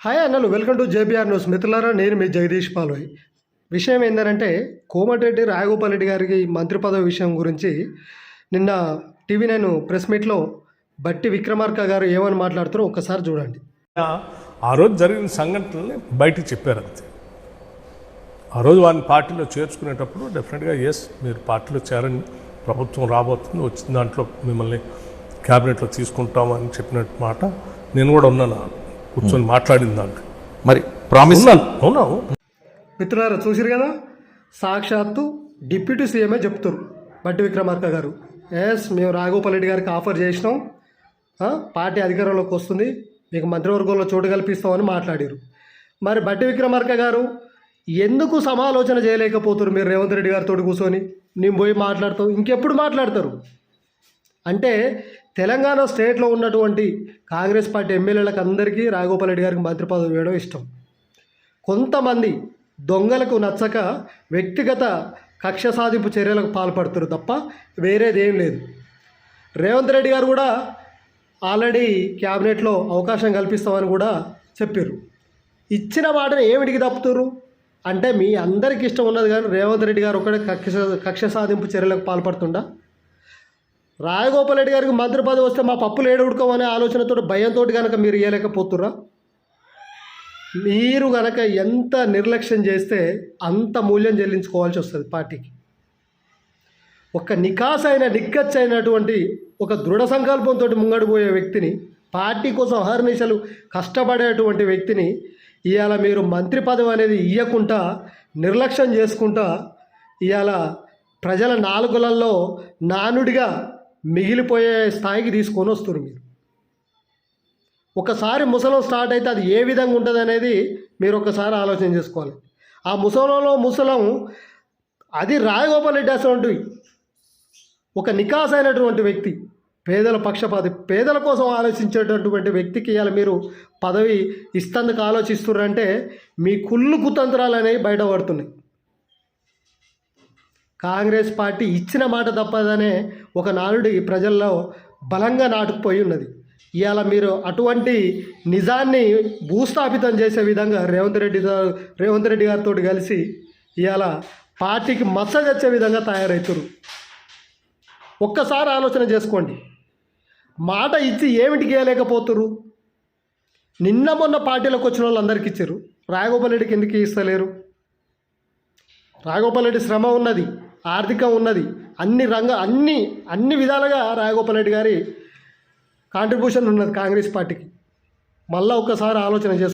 Hi అన్నలు welcome to JBR news. మిత్రులారా నేను మీ జగదీష్ పాలోయ్ విషయం ఏంటంటే కోమటిరెడ్డి రాజగోపాల్ రెడ్డి గారికి మంత్రి పదవి విషయం గురించి నిన్న టీవీ నేను ప్రెస్ మీట్లో బట్టి విక్రమార్క గారు ఏమని మాట్లాడుతారో ఒక్కసారి చూడండి. ఆ రోజు జరిగిన సంఘటనల్ని బయటికి చెప్పారు అంతే. ఆ రోజు వారిని పార్టీలో చేర్చుకునేటప్పుడు డెఫినెట్గా ఎస్ మీరు పార్టీలో చేరండి ప్రభుత్వం రాబోతుంది వచ్చిన దాంట్లో మిమ్మల్ని క్యాబినెట్లో తీసుకుంటామని చెప్పినట్టు మాట నేను కూడా ఉన్నాను. కూర్చొని మాట్లాడిన దాంట్లో మరి ప్రామిస్ అవునా మిత్రులారా చూసిరు కదా? సాక్షాత్తు డిప్యూటీ సీఎంఏ చెప్తారు బట్టి విక్రమార్క గారు. ఎస్ మేము రాఘగోపాల్ రెడ్డి గారికి ఆఫర్ చేసినాం. ఆ, పార్టీ అధికారంలోకి వస్తుంది. మీకు మంత్రివర్గంలో చోటు కల్పిస్తామని మాట్లాడారు మరి బట్టి విక్రమార్క గారు ఎందుకు సమాలోచన చేయలేకపోతారు మీరు రేవంత్ రెడ్డి గారితో కూర్చొని? నేను పోయి మాట్లాడతాం. ఇంకెప్పుడు మాట్లాడతారు? అంటే తెలంగాణ స్టేట్లో ఉన్నటువంటి కాంగ్రెస్ పార్టీ ఎమ్మెల్యేలకు అందరికీ రాఘగోపాల్ రెడ్డి గారికి మంత్రి పదవి వేయడం ఇష్టం. కొంతమంది దొంగలకు నచ్చక వ్యక్తిగత కక్ష సాధింపు చర్యలకు పాల్పడుతారు తప్ప వేరేది ఏం లేదు. రేవంత్ రెడ్డి గారు కూడా ఆల్రెడీ క్యాబినెట్లో అవకాశం కల్పిస్తామని కూడా చెప్పారు ఇచ్చిన మాటను ఏమిటికి తప్పుతారు అంటే మీ అందరికి ఇష్టం ఉన్నది కానీ రేవంత్ రెడ్డి గారు ఒకటే కక్ష కక్ష సాధింపు చర్యలకు పాల్పడుతుండా? రాజగోపాల్ రెడ్డి గారికి మంత్రి పదవి వస్తే మా పప్పులు ఏడుకోమనే ఆలోచనతో భయంతో కనుక మీరు ఇవ్వలేకపోతుర్రా మీరు కనుక ఎంత నిర్లక్ష్యం చేస్తే అంత మూల్యం చెల్లించుకోవాల్సి వస్తుంది పార్టీకి. ఒక నికాస్ అయిన నిక్కచ్చ అయినటువంటి ఒక దృఢ సంకల్పంతో ముంగడిపోయే వ్యక్తిని పార్టీ కోసం అహర్నిశలు కష్టపడేటువంటి వ్యక్తిని ఇవాళ మీరు మంత్రి పదవి అనేది ఇవ్వకుండా నిర్లక్ష్యం చేసుకుంటా ఇవాళ ప్రజల నాలుగులలో నానుడిగా మిగిలిపోయే స్థాయికి తీసుకొని వస్తారు మీరు. ఒకసారి ముసలం స్టార్ట్ అయితే అది ఏ విధంగా ఉంటుంది అనేది మీరు ఒకసారి ఆలోచన చేసుకోవాలి. ఆ ముసలంలో ముసలం అది రాజగోపాల్ రెడ్డి అటువంటి ఒక నికాస్ అయినటువంటి వ్యక్తి పేదల పక్షపాతి పేదల కోసం ఆలోచించేటటువంటి వ్యక్తికి ఇవాళ మీరు పదవి ఇస్తందుకు ఆలోచిస్తున్నారంటే మీ కుళ్ళు కుతంత్రాలు అనేవి బయటపడుతున్నాయి. కాంగ్రెస్ పార్టీ ఇచ్చిన మాట తప్పదనే ఒక నానుడి ప్రజల్లో బలంగా నాటుకుపోయి ఉన్నది. ఇవాళ మీరు అటువంటి నిజాన్ని భూస్థాపితం చేసే విధంగా రేవంత్ రెడ్డి రేవంత్ రెడ్డి గారితో కలిసి ఇవాళ పార్టీకి మచ్చ తెచ్చే విధంగా తయారవుతారు ఒక్కసారి ఆలోచన చేసుకోండి. మాట ఇచ్చి ఏమిటి గేయలేకపోతురు నిన్న మొన్న పార్టీలోకి వచ్చిన వాళ్ళు అందరికి ఇచ్చారు రాఘగోపాల్ రెడ్డికి ఎందుకు ఇస్తలేరు? రాఘగోపాల్ రెడ్డి శ్రమ ఉన్నది. ఆర్థికం ఉన్నది. అన్ని రంగ అన్ని అన్ని విధాలుగా రాఘగోపాల్ రెడ్డి గారి కాంట్రిబ్యూషన్ ఉన్నది కాంగ్రెస్ పార్టీకి. మళ్ళీ ఒక్కసారి ఆలోచన చేసుకో